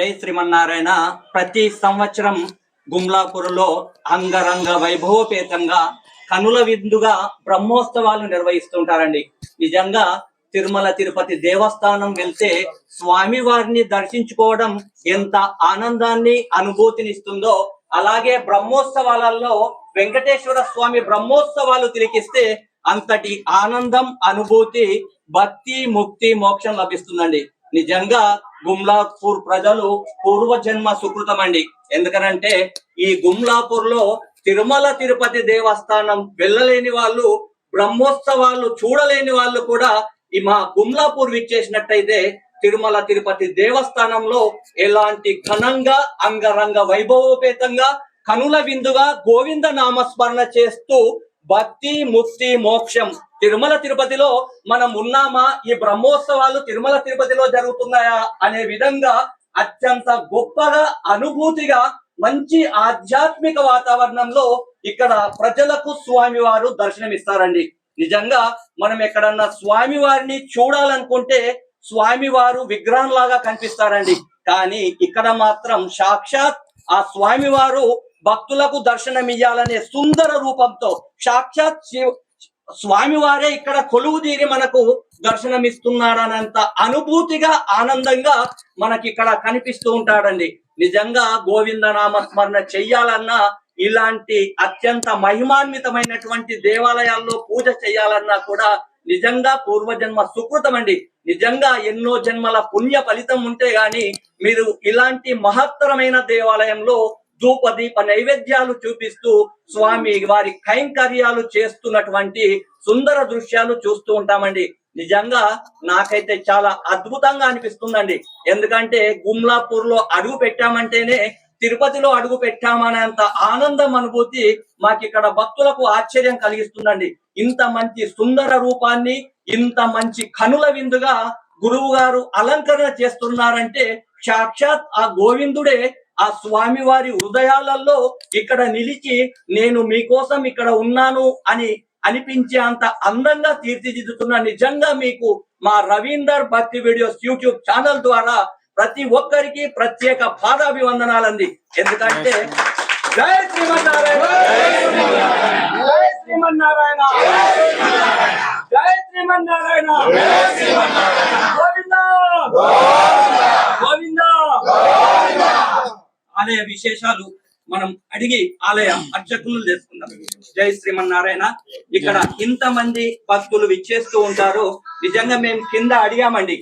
జై శ్రీమన్నారాయణ. ప్రతి సంవత్సరం గుమ్లాపూర్లో అంగరంగ వైభవపేతంగా కనుల విందుగా బ్రహ్మోత్సవాలు నిర్వహిస్తుంటారండి. నిజంగా తిరుమల తిరుపతి దేవస్థానం వెళ్తే స్వామి వారిని దర్శించుకోవడం ఎంత ఆనందాన్ని అనుభూతినిస్తుందో అలాగే బ్రహ్మోత్సవాలలో వెంకటేశ్వర స్వామి బ్రహ్మోత్సవాలు తిరిగిస్తే అంతటి ఆనందం అనుభూతి భక్తి ముక్తి మోక్షం లభిస్తుందండి. నిజంగా గుమ్లాపూర్ ప్రజలు పూర్వజన్మ సుకృతమండి. సుకృతం అండి ఎందుకనంటే ఈ గుమ్లాపూర్లో తిరుమల తిరుపతి దేవస్థానం వెళ్ళలేని వాళ్ళు బ్రహ్మోత్సవాలు చూడలేని వాళ్ళు కూడా ఈ మా గుమ్లాపూర్ విచ్చేసినట్టయితే తిరుమల తిరుపతి దేవస్థానంలో ఎలాంటి ఘనంగా అంగరంగ వైభవోపేతంగా కనుల విందుగా గోవింద నామస్మరణ చేస్తూ భక్తి ముక్తి మోక్షం తిరుమల తిరుపతిలో మనం ఉన్నామా? ఈ బ్రహ్మోత్సవాలు తిరుమల తిరుపతిలో జరుగుతున్నాయా? అనే విధంగా అత్యంత గొప్పగా అనుభూతిగా మంచి ఆధ్యాత్మిక వాతావరణంలో ఇక్కడ ప్రజలకు స్వామివారు దర్శనమిస్తారండి. నిజంగా మనం ఎక్కడన్నా స్వామి వారిని చూడాలనుకుంటే స్వామివారు విగ్రహం విగ్రహంలాగా కనిపిస్తారండి. కానీ ఇక్కడ మాత్రం సాక్షాత్ ఆ స్వామివారు భక్తులకు దర్శనమియ్యాలనే సుందర రూపంతో సాక్షాత్ శివ స్వామివారే ఇక్కడ కొలువు తీరి మనకు దర్శనం ఇస్తున్నాడనంత అనుభూతిగా ఆనందంగా మనకి ఇక్కడ కనిపిస్తూ ఉంటాడండి. నిజంగా గోవింద నామ స్మరణ చెయ్యాలన్నా ఇలాంటి అత్యంత మహిమాన్వితమైనటువంటి దేవాలయాల్లో పూజ చేయాలన్నా కూడా నిజంగా పూర్వజన్మ సుకృతం అండి నిజంగా ఎన్నో జన్మల పుణ్య ఫలితం ఉంటే గాని మీరు ఇలాంటి మహత్తరమైన దేవాలయంలో ధూపదీప నైవేద్యాలు చూపిస్తూ స్వామి వారి కైంకర్యాలు చేస్తున్నటువంటి సుందర దృశ్యాలు చూస్తూ ఉంటామండి. నిజంగా నాకైతే చాలా అద్భుతంగా అనిపిస్తుందండి. ఎందుకంటే గుమ్లాపూర్లో అడుగు పెట్టామంటేనే తిరుపతిలో అడుగు పెట్టామనేంత ఆనందం అనుభూతి మాకు ఇక్కడ భక్తులకు ఆశ్చర్యం కలిగిస్తుందండి. ఇంత మంచి సుందర రూపాన్ని ఇంత మంచి కనుల విందుగా గురువు గారు అలంకరణ చేస్తున్నారంటే సాక్షాత్ ఆ గోవిందుడే ఆ స్వామి వారి హృదయాలలో ఇక్కడ నిలిచి నేను మీకోసం ఇక్కడ ఉన్నాను అని అనిపించే అంత అందంగా తీర్చిదిద్దుతున్న నిజంగా మీకు మా రవీందర్ భక్తి వీడియోస్ యూట్యూబ్ ఛానల్ ద్వారా ప్రతి ఒక్కరికి ప్రత్యేక పాదాభివందనాలంది ఎందుకంటే జై శ్రీమన్నారాయణ. జై శ్రీమన్నారాయణ. జై శ్రీమన్నారాయణ. గోవింద. గోవింద. ఆలయ విశేషాలు మనం అడిగి ఆలయ అర్చకులు తెలుసుకుందాం జై శ్రీమన్నారాయణ. ఇక్కడ ఇంతమంది భక్తులు విచ్చేస్తూ ఉంటారు. నిజంగా మేము కింద అడిగామండి.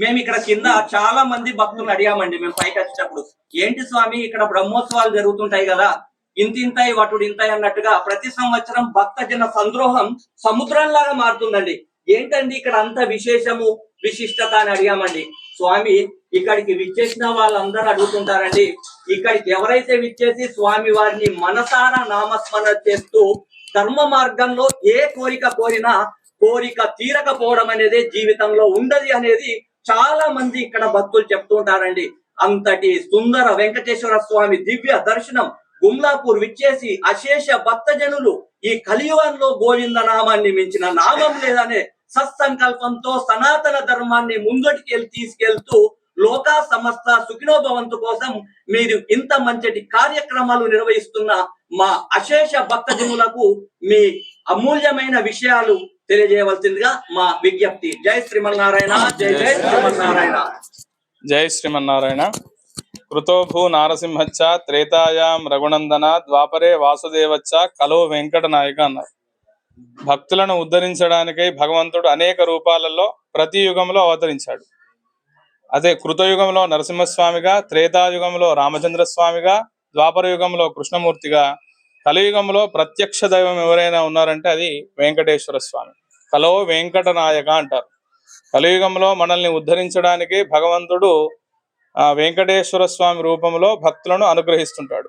మేము ఇక్కడ కింద చాలా మంది భక్తులు అడిగామండి మేము పైకి వచ్చేటప్పుడు. ఏంటి స్వామి ఇక్కడ బ్రహ్మోత్సవాలు జరుగుతుంటాయి కదా. ఇంత ఇంతాయి వటుడు ఇంతాయి అన్నట్టుగా ప్రతి సంవత్సరం భక్తజన సంద్రోహం సముద్రంలాగా మారుతుందండి. ఏంటండి ఇక్కడ అంత విశేషము విశిష్టత అని అడిగామండి. స్వామి ఇక్కడికి విచ్చేసిన వాళ్ళందరూ అడుగుతుంటారండి ఇక్కడికి ఎవరైతే విచ్చేసి స్వామి వారిని మనసాన నామస్మరణ చేస్తూ ధర్మ మార్గంలో ఏ కోరిక కోరినా కోరిక తీరకపోవడం అనేది జీవితంలో ఉండదు అనేది చాలా మంది ఇక్కడ భక్తులు చెప్తూ ఉంటారండి. అంతటి సుందర వెంకటేశ్వర స్వామి దివ్య దర్శనం గుమ్లాపూర్ విచ్చేసి అశేష భక్తజనులు ఈ కలియుగంలో గోవింద నామాన్ని మించిన నామం లేదనే సత్సంకల్పంతో సనాతన ధర్మాన్ని ముందటికి వెళ్ళి తీసుకెళ్తూ లోక సమస్త సుఖినోభవంతు కోసం మీరు ఇంత మంచి కార్యక్రమాలు నిర్వహిస్తున్న మా అశేష భక్తజనులకు మీ అమూల్యమైన విషయాలు తెలియజేయవలసిందిగా మా విజ్ఞప్తి. జై శ్రీమన్నారాయణ జై జై శ్రీమన్నారాయణ. జై శ్రీమన్నారాయణ. కృతోభూ నారసింహచ్చ త్రేతాయాం రఘునందన ద్వాపరే వాసుదేవచ్చ కలో వెంకట నాయక అన్నారు. భక్తులను ఉద్ధరించడానికై భగవంతుడు అనేక రూపాలలో ప్రతి యుగంలో అవతరించాడు. అదే కృతయుగంలో నరసింహస్వామిగా త్రేతాయుగంలో రామచంద్ర స్వామిగా ద్వాపర యుగంలో కృష్ణమూర్తిగా కలియుగంలో ప్రత్యక్ష దైవం ఎవరైనా ఉన్నారంటే అది వెంకటేశ్వర స్వామి. కలో వెంకట నాయక అంటారు. కలియుగంలో మనల్ని ఉద్ధరించడానికి భగవంతుడు వెంకటేశ్వర స్వామి రూపంలో భక్తులను అనుగ్రహిస్తుంటాడు.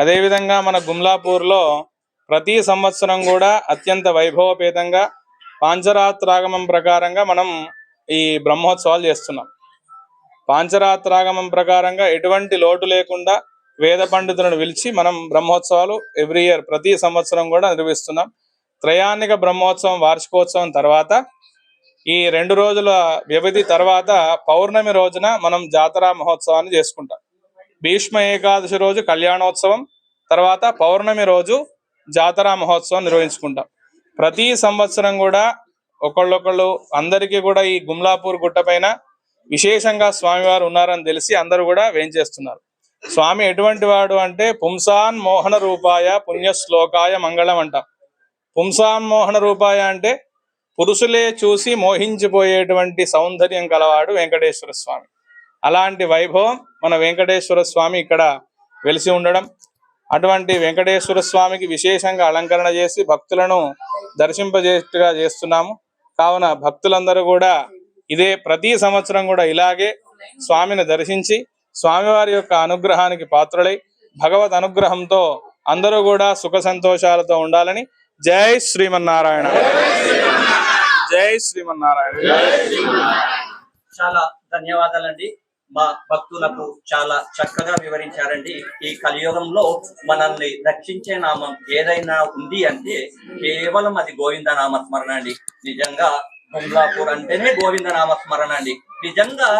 అదేవిధంగా మన గుమ్లాపూర్లో ప్రతి సంవత్సరం కూడా అత్యంత వైభవపేతంగా పాంచరాత్రాగమం ప్రకారంగా మనం ఈ బ్రహ్మోత్సవాలు చేస్తున్నాం. పాంచరాత్రాగమం ప్రకారంగా ఎటువంటి లోటు లేకుండా వేద పండితులను పిలిచి మనం బ్రహ్మోత్సవాలు ఎవ్రీ ఇయర్ ప్రతి సంవత్సరం కూడా నిర్వహిస్తున్నాం. త్రయాణిక బ్రహ్మోత్సవం వార్షికోత్సవం తర్వాత ఈ రెండు రోజుల వ్యవధి తర్వాత పౌర్ణమి రోజున మనం జాతర మహోత్సవాన్ని చేసుకుంటాం. భీష్మ ఏకాదశి రోజు కళ్యాణోత్సవం తర్వాత పౌర్ణమి రోజు జాతర మహోత్సవం నిర్వహించుకుంటాం. ప్రతి సంవత్సరం కూడా ఒకళ్ళొకళ్ళు అందరికీ కూడా ఈ గుమ్లాపూర్ గుట్ట పైన విశేషంగా స్వామివారు ఉన్నారని తెలిసి అందరూ కూడా వేంచేస్తున్నారు. స్వామి ఎటువంటి వాడు అంటే పుంసాన్ మోహన రూపాయ పుణ్య శ్లోకాయ మంగళం అంటాం. పుంసాన్ మోహన రూపాయ అంటే పురుషులే చూసి మోహించిపోయేటువంటి సౌందర్యం గలవాడు వెంకటేశ్వర స్వామి. అలాంటి వైభవం మన వెంకటేశ్వర స్వామి ఇక్కడ వెలిసి ఉండడం అటువంటి వెంకటేశ్వర స్వామికి విశేషంగా అలంకరణ చేసి భక్తులను దర్శింపజేట్టుగా చేస్తున్నాము. కావున భక్తులందరూ కూడా ఇదే ప్రతి సంవత్సరం కూడా ఇలాగే స్వామిని దర్శించి స్వామివారి యొక్క అనుగ్రహానికి పాత్రులై భగవత్ అనుగ్రహంతో అందరూ కూడా సుఖ సంతోషాలతో ఉండాలని జై శ్రీమన్నారాయణ. జై శ్రీమన్నారాయణ. చాలా ధన్యవాదాలండి. మా భక్తులకు చాలా చక్కగా వివరించారండి. ఈ కలియుగంలో మనల్ని రక్షించే నామం ఏదైనా ఉంది అంటే కేవలం అది గోవింద నామస్మరణ అండి. నిజంగా గుమ్లాపూర్ అంటేనే గోవింద నామస్మరణ అండి. నిజంగా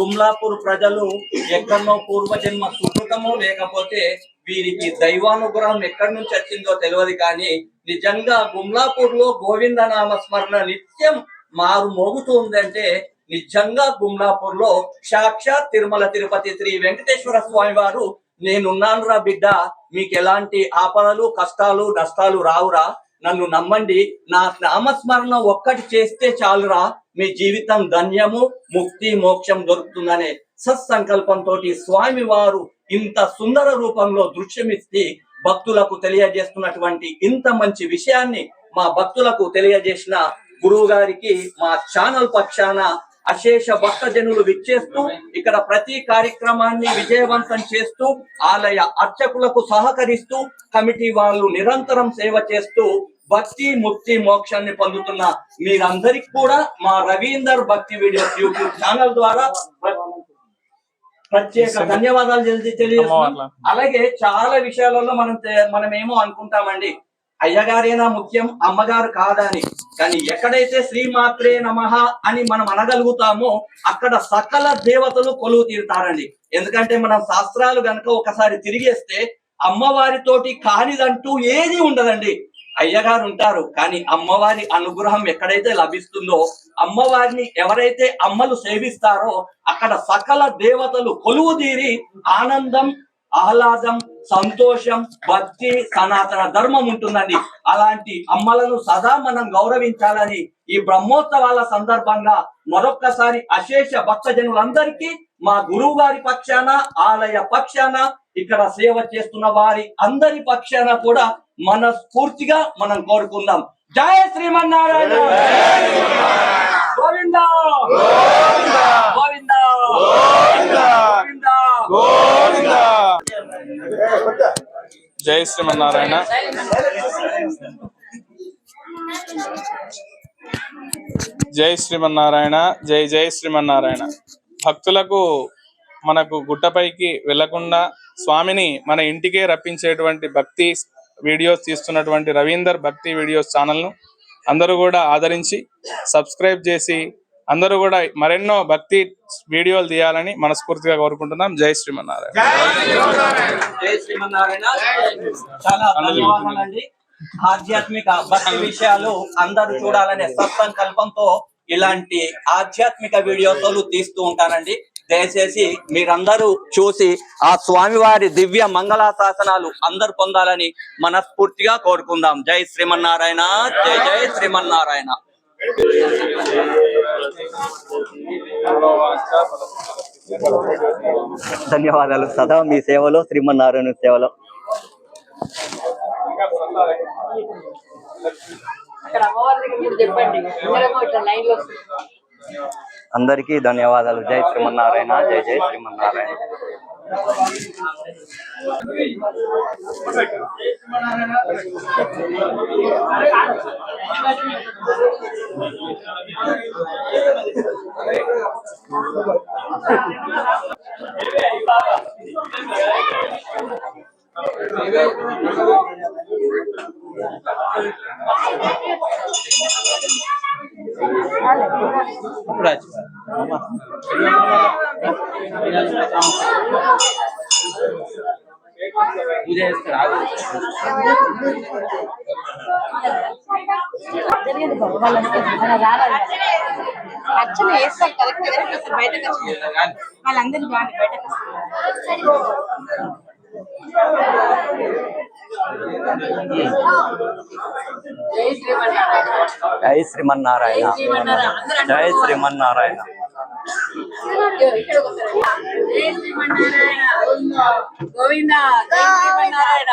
గుమ్లాపూర్ ప్రజలు ఎక్కడో పూర్వజన్మ సుకృతమో లేకపోతే వీరికి దైవానుగ్రహం ఎక్కడి నుంచి వచ్చిందో తెలియదు కానీ నిజంగా గుమ్లాపూర్లో గోవింద నామస్మరణ నిత్యం మారు మోగుతూ ఉందంటే నిజంగా గుమ్లాపూర్లో సాక్షాత్ తిరుమల తిరుపతి శ్రీ వెంకటేశ్వర స్వామి వారు నేనున్నాను రా బిడ్డ మీకు ఎలాంటి ఆపదలు కష్టాలు నష్టాలు రావురా. నన్ను నమ్మండి. నా నామస్మరణ ఒక్కటి చేస్తే చాలురా. మీ జీవితం ధన్యము ముక్తి మోక్షం దొరుకుతుందనే సత్సంకల్పంతో స్వామి వారు ఇంత సుందర రూపంలో దృశ్యమిస్తే భక్తులకు తెలియజేస్తున్నటువంటి ఇంత మంచి విషయాన్ని మా భక్తులకు తెలియజేసిన గురువు గారికి మా ఛానల్ పక్షాన అశేష భక్తజనులు విచ్చేస్తూ ఇక్కడ ప్రతి కార్యక్రమాన్ని విజయవంతం చేస్తూ ఆలయ అర్చకులకు సహకరిస్తూ కమిటీ వాళ్ళు నిరంతరం సేవ చేస్తూ భక్తి ముక్తి మోక్షాన్ని పొందుతున్న మీరందరికి కూడా మా రవీందర్ భక్తి వీడియోస్ యూట్యూబ్ ఛానల్ ద్వారా ప్ర- ప్రత్యేక ధన్యవాదాలు తెలి- తెలియజేస్తున్నాం. అలాగే చాలా విషయాలలో మనం మనం ఏమో అనుకుంటామండి. అయ్యగారేనా ముఖ్యం? అమ్మగారు కాదని. కానీ ఎక్కడైతే శ్రీమాత్రే నమః అని మనం అనగలుగుతామో అక్కడ సకల దేవతలు కొలువు తీరుతారండి. ఎందుకంటే మనం శాస్త్రాలు గనక ఒకసారి తిరిగేస్తే అమ్మవారితోటి కానిదంటూ ఏది ఉండదండి. అయ్యగారు ఉంటారు కానీ అమ్మవారి అనుగ్రహం ఎక్కడైతే లభిస్తుందో అమ్మవారిని ఎవరైతే అమ్మలు సేవిస్తారో అక్కడ సకల దేవతలు కొలువు తీరి ఆనందం ఆహ్లాదం సంతోషం భక్తి సనాతన ధర్మం ఉంటుందండి. అలాంటి అమ్మలను సదా మనం గౌరవించాలని ఈ బ్రహ్మోత్సవాల సందర్భంగా మరొక్కసారి అశేష భక్తజనులందరికీ మా గురువు గారి పక్షాన ఆలయ పక్షాన ఇక్కడ సేవ చేస్తున్న వారి అందరి పక్షాన కూడా మనస్ఫూర్తిగా మనం కోరుకుందాం. జయ శ్రీమన్నారాయణ! గోవింద! గోవింద! గోవింద! జై శ్రీమన్నారాయణ. జై శ్రీమన్నారాయణ జై జై శ్రీమన్నారాయణ. భక్తులకు మనకు గుట్టపైకి వెళ్ళకుండా స్వామిని మన ఇంటికే రప్పించేటువంటి భక్తి వీడియోస్ తీస్తున్నటువంటి రవీందర్ భక్తి వీడియోస్ ఛానల్ను అందరూ కూడా ఆదరించి సబ్స్క్రైబ్ చేసి అందరూ కూడా మరెన్నో భక్తి వీడియోలు తీయాలని మనస్ఫూర్తిగా కోరుకుంటున్నాం. జై శ్రీమన్నారాయణ. జై శ్రీమన్నారాయణ. చాలా ధన్యవాదాలండి. ఆధ్యాత్మిక భక్తి విషయాలు అందరూ చూడాలనే సత్సంకల్పంతో ఇలాంటి ఆధ్యాత్మిక వీడియోలు తీస్తూ ఉంటానండి. దయచేసి మీరందరూ చూసి ఆ స్వామివారి దివ్య మంగళ శాసనాలు అందరు పొందాలని మనస్ఫూర్తిగా కోరుకుందాం. జై శ్రీమన్నారాయణ. జై జై శ్రీమన్నారాయణ. ధన్యవాదాలు. సదా మీ సేవలో శ్రీమన్నారాయణ సేవలో. అక్కడ అమ్మవారి దగ్గర చెప్పండి. లైన్లో అందరికీ ధన్యవాదాలు. జై శ్రీమన్నారాయణ జై జై శ్రీమన్నారాయణ. రాలేదు. పూజ చేస్తారు జరిగింది రావాలి అర్చన వేస్తారు కరెక్ట్ కరెక్ట్ అసలు బయటకు వచ్చింది వాళ్ళందరినీ బాగా బయటకు జై శ్రీమన్నారాయణ జై శ్రీమన్నారాయణ గోవింద జై శ్రీమన్నారాయణ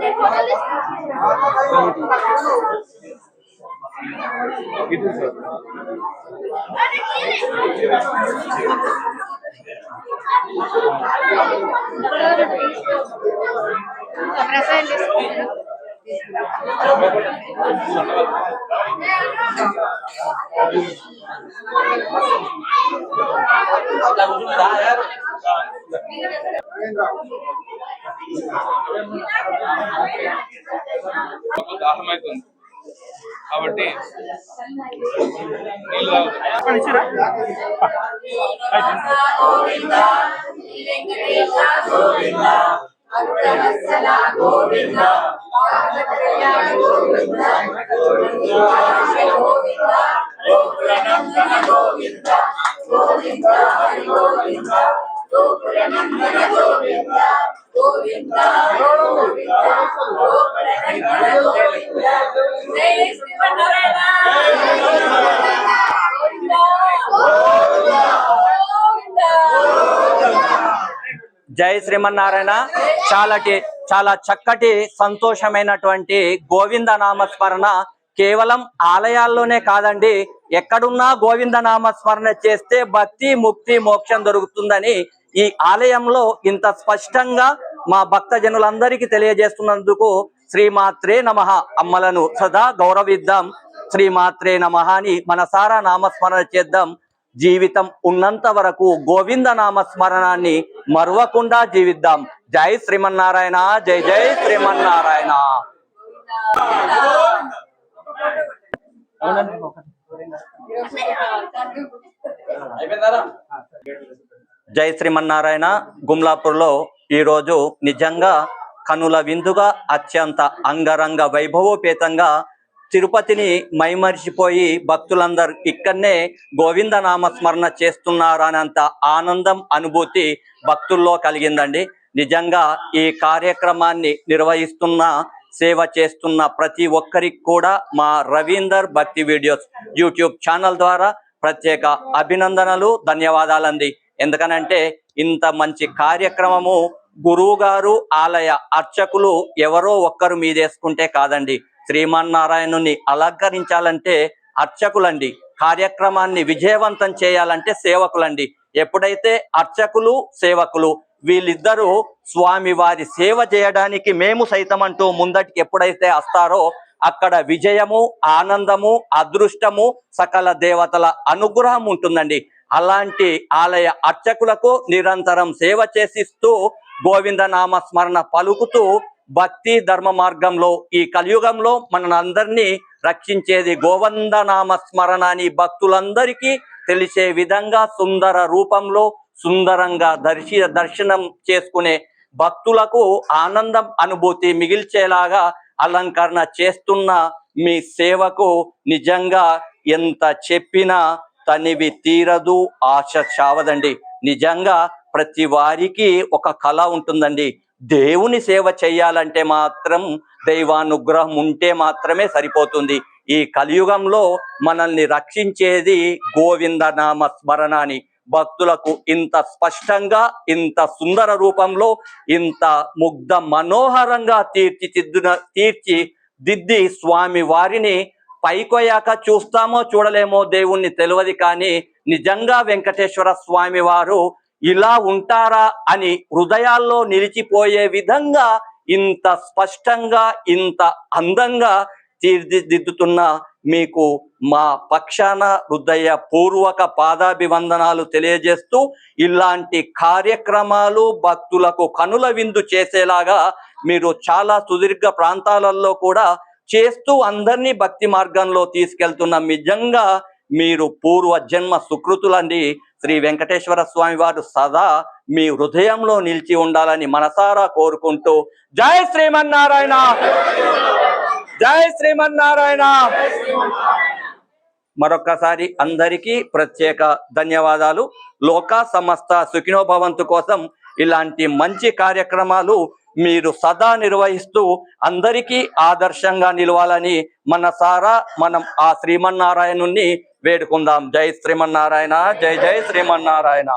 Obrigado. మాకు దాహం అవుతుంది కాబట్టి నీళ్ళు తాగుతాం. జై శ్రీమన్నారాయణ. చాలాటి చాలా చక్కటి సంతోషమైనటువంటి గోవింద నామస్మరణ కేవలం ఆలయాల్లోనే కాదండి ఎక్కడున్నా గోవింద నామస్మరణ చేస్తే భక్తి ముక్తి మోక్షం దొరుకుతుందని ఈ ఆలయంలో ఇంత స్పష్టంగా మా భక్త జనులందరికీ తెలియజేస్తున్నందుకు శ్రీమాత్రే నమ అమ్మలను సదా గౌరవిద్దాం. శ్రీమాత్రే నమ అని మనసారా నామస్మరణ చేద్దాం. జీవితం ఉన్నంత వరకు గోవింద నామ స్మరణాన్ని మరవకుండా జీవిద్దాం. జై శ్రీమన్నారాయణ జై జై శ్రీమన్నారాయణ. జై శ్రీమన్నారాయణ గుమ్లాపూర్లో ఈరోజు నిజంగా కనుల విందుగా అత్యంత అంగరంగ వైభవోపేతంగా తిరుపతిని మైమరిచిపోయి భక్తులందరూ ఇక్కడనే గోవింద నామస్మరణ చేస్తున్నారనేంత ఆనందం అనుభూతి భక్తుల్లో కలిగిందండి. నిజంగా ఈ కార్యక్రమాన్ని నిర్వహిస్తున్న సేవ చేస్తున్న ప్రతి ఒక్కరికి కూడా మా రవీందర్ భక్తి వీడియోస్ యూట్యూబ్ ఛానల్ ద్వారా ప్రత్యేక అభినందనలు ధన్యవాదాలండి. ఎందుకనంటే ఇంత మంచి కార్యక్రమము గురువు గారు ఆలయ అర్చకులు ఎవరో ఒక్కరు మీదేసుకుంటే కాదండి. శ్రీమన్నారాయణుని అలంకరించాలంటే అర్చకులండి. కార్యక్రమాన్ని విజయవంతం చేయాలంటే సేవకులండి. ఎప్పుడైతే అర్చకులు సేవకులు వీళ్ళిద్దరూ స్వామి వారి సేవ చేయడానికి మేము సైతం అంటూ ముందటికి ఎప్పుడైతే వస్తారో అక్కడ విజయము ఆనందము అదృష్టము సకల దేవతల అనుగ్రహం ఉంటుందండి. అలాంటి ఆలయ అర్చకులకు నిరంతరం సేవ చేసిస్తూ గోవింద నామ స్మరణ పలుకుతూ భక్తి ధర్మ మార్గంలో ఈ కలియుగంలో మనందరినీ రక్షించేది గోవింద నామ స్మరణ అని భక్తులందరికీ తెలిసే విధంగా సుందర రూపంలో సుందరంగా దర్శి దర్శనం చేసుకునే భక్తులకు ఆనందం అనుభూతి మిగిల్చేలాగా అలంకరణ చేస్తున్న మీ సేవకు నిజంగా ఎంత చెప్పినా తనివి తీరదు ఆశ చావదండి. నిజంగా ప్రతి వారికి ఒక కళ ఉంటుందండి. దేవుని సేవ చేయాలంటే మాత్రం దైవానుగ్రహం ఉంటే మాత్రమే సరిపోతుంది. ఈ కలియుగంలో మనల్ని రక్షించేది గోవింద నామ స్మరణ అని. భక్తులకు ఇంత స్పష్టంగా ఇంత సుందర రూపంలో ఇంత ముగ్ధ మనోహరంగా తీర్చిదిద్దున తీర్చి దిద్ది స్వామి వారిని పైకొయ్యాక చూస్తామో చూడలేమో దేవుణ్ణి తెలియదు కానీ నిజంగా వెంకటేశ్వర స్వామి వారు ఇలా ఉంటారా అని హృదయాల్లో నిలిచిపోయే విధంగా ఇంత స్పష్టంగా ఇంత అందంగా తీర్చిదిద్దుతున్న మీకు మా పక్షాన హృదయ పూర్వక పాదాభివందనాలు తెలియజేస్తూ ఇలాంటి కార్యక్రమాలు భక్తులకు కనుల విందు చేసేలాగా మీరు చాలా సుదీర్ఘ ప్రాంతాలలో కూడా చేస్తూ అందరినీ భక్తి మార్గంలో తీసుకెళ్తున్న నిజంగా మీరు పూర్వ జన్మ సుకృతులండి. శ్రీ వెంకటేశ్వర స్వామి వారు సదా మీ హృదయంలో నిలిచి ఉండాలని మనసారా కోరుకుంటూ జై శ్రీమన్నారాయణ! జై శ్రీమన్నారాయణ! మరొక్కసారి అందరికీ ప్రత్యేక ధన్యవాదాలు. లోక సమస్త సుఖినోభవంతు కోసం ఇలాంటి మంచి కార్యక్రమాలు మీరు సదా నిర్వహిస్తూ అందరికీ ఆదర్శంగా నిలవాలని మన సారా మనం ఆ శ్రీమన్నారాయణుణ్ణి వేడుకుందాం. జై శ్రీమన్నారాయణ జై జై శ్రీమన్నారాయణ.